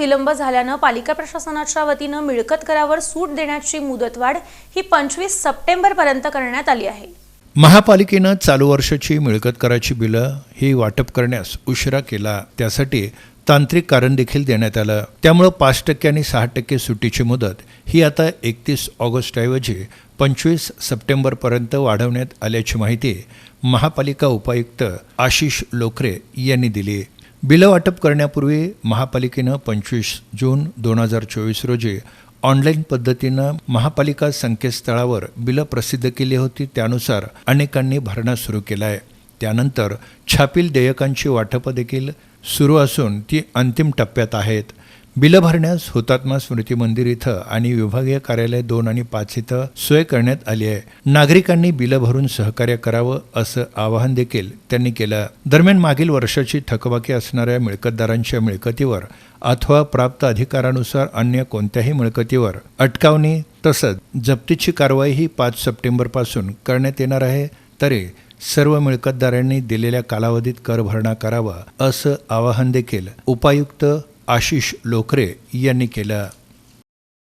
विलंब झाल्यानं पालिका प्रशासनाच्या वतीनं मिळकत करावर सूट देण्याची मुदतवाढ ही पंचवीस सप्टेंबरपर्यंत करण्यात आली आहे. महापालिकेनं चालू वर्षाची मिळकत कराची बिलं ही वाटप करण्यास उशिरा केला. त्यासाठी तांत्रिक कारण देखील देण्यात आलं. त्यामुळं पाच टक्के आणि सहा टक्के सुट्टीची मुदत ही आता एकतीस ऑगस्टऐवजी पंचवीस सप्टेंबरपर्यंत वाढवण्यात आल्याची माहिती महापालिका उपायुक्त आशिष लोखरे यांनी दिली. बिलं वाटप करण्यापूर्वी महापालिकेनं पंचवीस जून दोन हजार चोवीस रोजी ऑनलाईन पद्धतीनं महापालिका संकेतस्थळावर बिलं प्रसिद्ध केली होती त्यानुसार अनेकांनी भरणा सुरू केला आहे त्यानंतर छापील देयकांची वाटपं देखील सुरू असून ती अंतिम टप्प्यात आहेत. बिलं भरण्यास हुतात्मा स्मृती मंदिर इथं आणि विभागीय कार्यालय दोन आणि पाच इथं सोय करण्यात आली आहे. नागरिकांनी बिलं भरून सहकार्य करावं असं आवाहन देखील त्यांनी केलं. दरम्यान मागील वर्षाची थकबाकी असणाऱ्या मिळकतदारांच्या मिळकतीवर अथवा प्राप्त अधिकारानुसार अन्य कोणत्याही मिळकतीवर अटकावणी तसंच जप्तीची कारवाई ही पाच सप्टेंबरपासून करण्यात येणार आहे. तरी सर्व मिळकतदारांनी दिलेल्या कालावधीत कर भरणा करावा असं आवाहन देखील उपायुक्त आशिष लोकरे यांनी केलं.